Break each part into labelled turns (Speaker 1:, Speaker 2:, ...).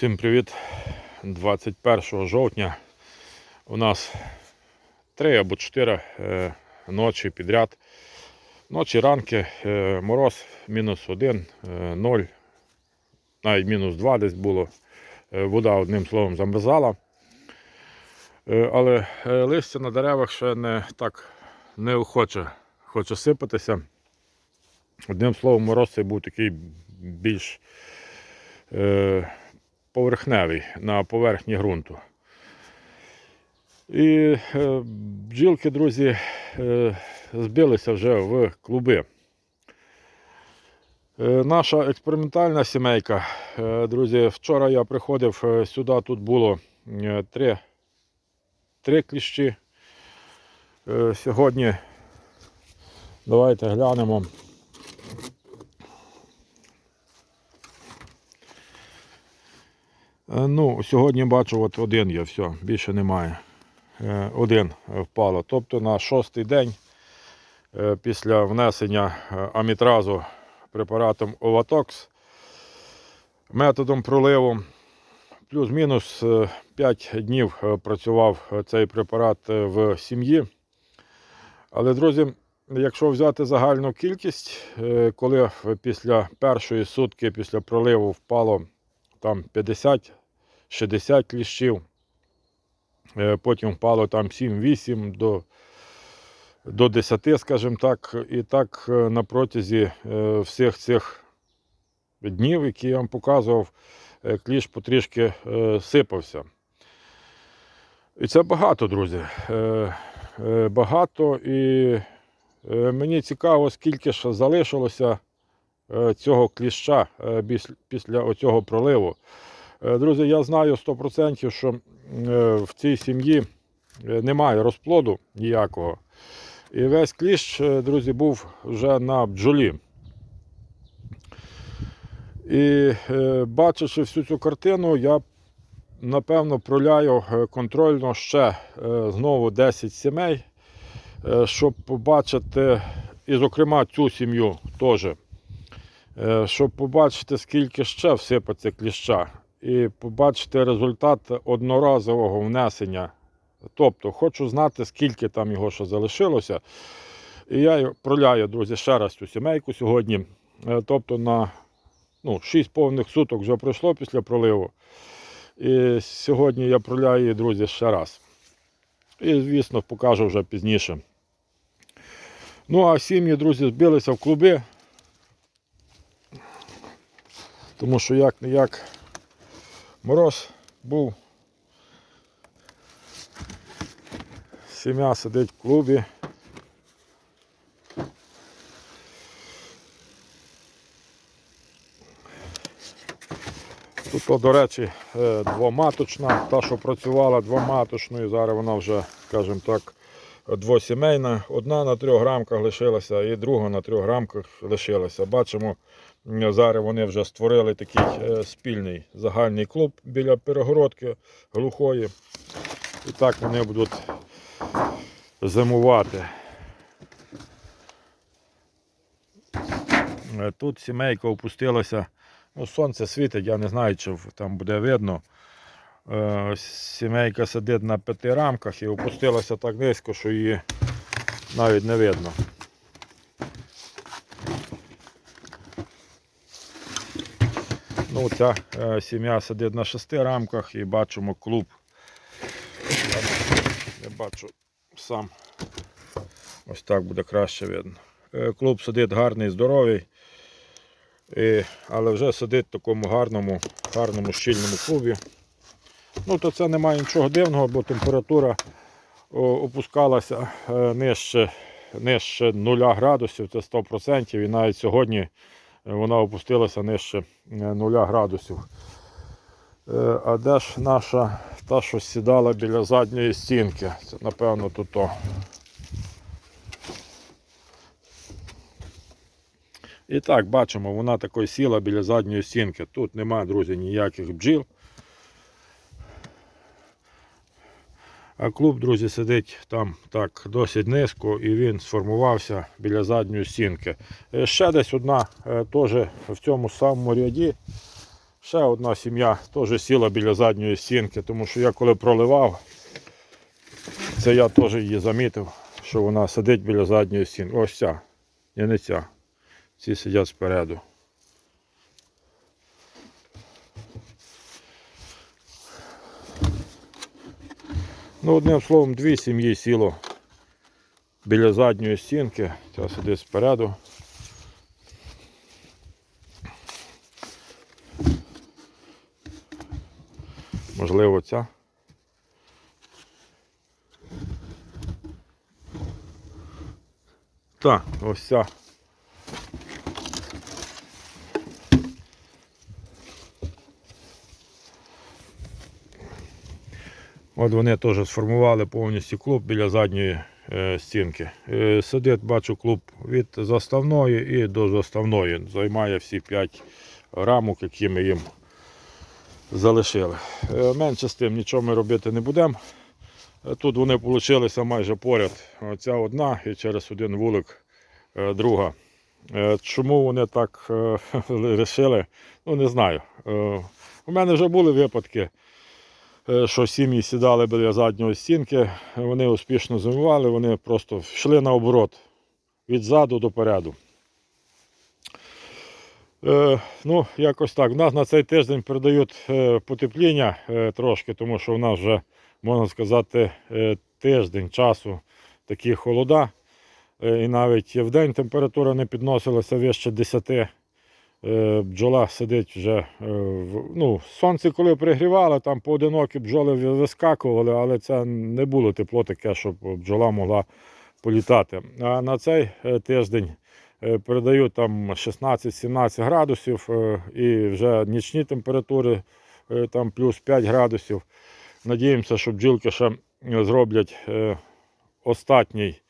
Speaker 1: Всім привіт! 21 жовтня у нас 3 або 4 е, ночі підряд. Ночі ранки, е, мороз мінус 1, 0, навіть мінус 2 десь було. Е, Вода одним словом замерзала. Е, Але е, листя на деревах ще не так неохоче хоче сипатися. Одним словом, мороз цей був такий більш е, поверхневий на поверхні ґрунту. І е, бджілки, друзі, е, збилися вже в клуби. Е, наша експериментальна сімейка, друзі, вчора я приходив сюди, тут було три, три кліщі. Сьогодні давайте глянемо. Ну, сьогодні бачу, от один є, все, більше немає. Е, Один впало. Тобто на шостий день е, після внесення е, амітразу препаратом Оватокс методом проливу плюс-мінус 5 днів е, працював е, цей препарат е, в сім'ї. Але, друзі, якщо взяти загальну кількість, е, коли після першої сутки після проливу впало там 50 60 кліщів. Е, Потім впало там 7-8 до, до 10, скажімо так. І так е, на протязі е, всіх цих днів, які я вам показував, кліщ потрішки сипався. І це багато, друзі. Багато. І мені цікаво, скільки ж залишилося цього кліща після оцього проливу. Е, Друзі, я знаю 100%, що е, в цій сім'ї е, немає розплоду ніякого. І весь кліщ, друзі, був вже на бджолі. І бачачи всю цю картину, я напевно проляю контрольно ще знову 10 сімей, щоб побачити, і, зокрема, цю сім'ю теж, щоб побачити, скільки ще всипаться кліща і побачити результат одноразового внесення. Тобто, хочу знати, скільки там його ще залишилося. І я проляю, друзі, ще раз цю сімейку сьогодні. Е, Тобто на ну, 6 повних суток вже пройшло після проливу. І сьогодні я проляю її, друзі, ще раз. І, звісно, покажу вже пізніше. Ну, а сім'ї, друзі, збилися в клуби. Тому що як не як Мороз був. Сім'я сидить в клубі. Тут, до речі, е, двоматочна, та, що працювала двоматочною, зараз вона вже, скажімо так, двосімейна. Одна на трьох грамках лишилася і друга на трьох грамках лишилася. Бачимо, зараз вони вже створили такий е, спільний загальний клуб біля перегородки глухої. І так вони будуть зимувати. Е, Тут сімейка опустилася. Ну, сонце світить, я не знаю, чи там буде видно. Е, Сімейка сидить на п'яти рамках і опустилася так низько, що її навіть не видно. Ну, ця е, сім'я сидить на шести рамках і бачимо клуб. Я бачу сам. Ось так буде краще видно. Е, Клуб сидить гарний, здоровий. І, але вже сидить в такому гарному, гарному щільному клубі. Ну, то це немає нічого дивного, бо температура опускалася е, нижче, нижче 0 градусів, це 100%. І навіть сьогодні вона опустилася нижче е, 0 градусів. Е, А де ж наша та, що сідала біля задньої стінки? Це, напевно, тут. -то. І так, бачимо, вона такою сіла біля задньої стінки. Тут немає, друзі, ніяких бджіл. А клуб, друзі, сидить там так досить низько і він сформувався біля задньої стінки. Е, Ще десь одна е, теж в цьому самому ряді Ще одна сім'я теж сіла біля задньої стінки, тому що я коли проливав, це я теж її замітив, що вона сидить біля задньої стінки. Ось ця. І не ця. Ці сидять спереду. Ну, одним словом, дві сім'ї сіло біля задньої стінки. Ця сидить спереду. Можливо, ця. Так, ось ця. От вони теж сформували повністю клуб біля задньої е, стінки. Е, сидить, бачу, клуб від заставної і до заставної. Займає всі 5 рамок, які ми їм залишили. Е, менше з тим нічого ми робити не будемо. Тут вони вийшли майже поряд. Оця одна і через один вулик друга. Чому вони так вирішили? Ну не знаю. У мене вже були випадки, що сім'ї сідали біля задньої стінки, вони успішно зимували, вони просто йшли наоборот від заду до переду. Е, ну, якось так. У нас на цей тиждень передають е, потепління е, трошки, тому що в нас вже, можна сказати, е, тиждень часу такі холода. Е, і навіть в день температура не підносилася вище 10. Е, бджола сидить вже. Е, ну, сонце коли пригрівало, там поодинокі бджоли вискакували, але це не було тепло таке, щоб бджола могла політати. А на цей е, тиждень передають там 16-17 градусів і вже нічні температури там плюс 5 градусів. Надіємося, що бджілки ще зроблять остатній.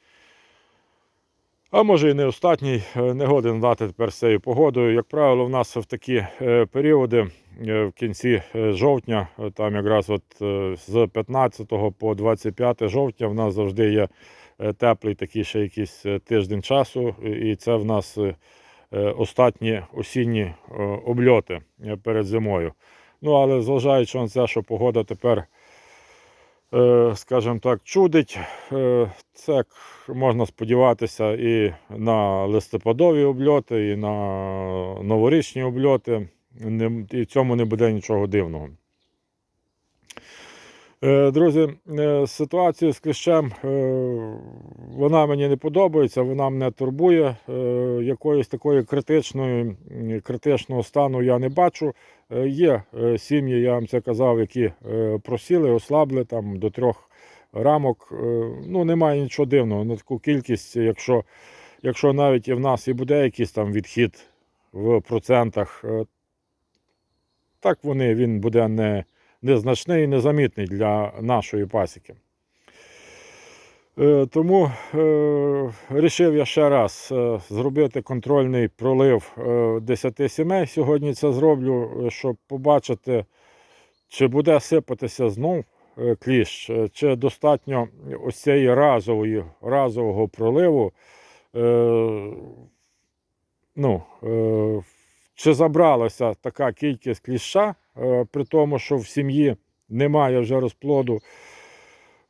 Speaker 1: А може і не остатній, е, не годен дати тепер цією погодою. Як правило, в нас в такі е, періоди е, в кінці жовтня, там якраз от з 15 по 25 жовтня в нас завжди є теплий такий ще якийсь тиждень часу, і це в нас остатні осінні обльоти перед зимою. Ну, але зважаючи на це, що погода тепер, скажімо так, чудить, е, це можна сподіватися і на листопадові обльоти, і на новорічні обльоти. І в цьому не буде нічого дивного. Е, Друзі, е, ситуація з кліщем, е, вона мені не подобається, вона мене турбує. Якоїсь такої критичної, критичного стану я не бачу. Є сім'ї, я вам це казав, які просіли, ослабли там до трьох рамок. Ну, немає нічого дивного на таку кількість, якщо, якщо навіть і в нас і буде якийсь там відхід в процентах, так вони, він буде не незначний і незамітний для нашої пасіки. Е, Тому е, я ще раз е, зробити контрольний пролив е, 10 сімей. Сьогодні це зроблю, щоб побачити, чи буде сипатися знов кліщ, чи достатньо ось цієї разової, разового проливу. Ну, е, чи забралася така кількість кліща, е, при тому, що в сім'ї немає вже розплоду.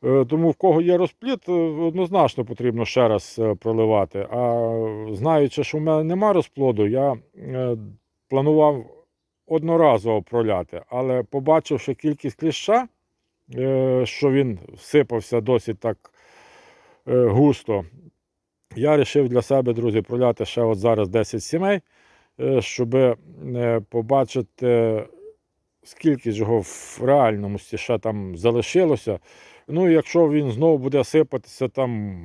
Speaker 1: Е, Тому в кого є розплід, е, однозначно потрібно ще раз проливати. А знаючи, що в мене нема розплоду, я планував одноразово проляти, але побачивши кількість кліща, що він всипався досить так густо, я вирішив для себе, друзі, проляти ще от зараз 10 сімей, щоб е, побачити, скільки ж його в реальності ще там залишилося. Ну, якщо він знову буде сипатися там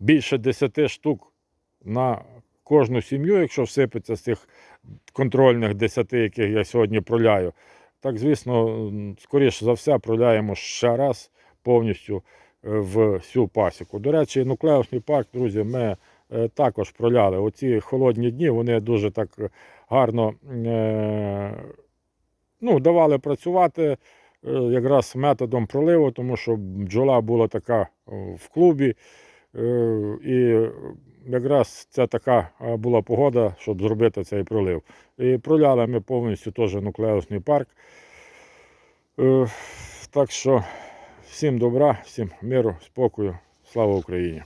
Speaker 1: більше 10 штук на кожну сім'ю, якщо всипеться з цих контрольних 10, яких я сьогодні проляю, так, звісно, скоріше за все, проляємо ще раз повністю е, в всю пасіку. До речі, нуклеусний парк, друзі, ми е, також проляли. Оці холодні дні вони дуже так гарно е, ну, давали працювати е, якраз методом проливу, тому що бджола була така в клубі. Е, І якраз це така е, була погода, щоб зробити цей пролив. І проляли ми повністю теж нуклеусний парк. Е, Так що всім добра, всім миру, спокою, слава Україні!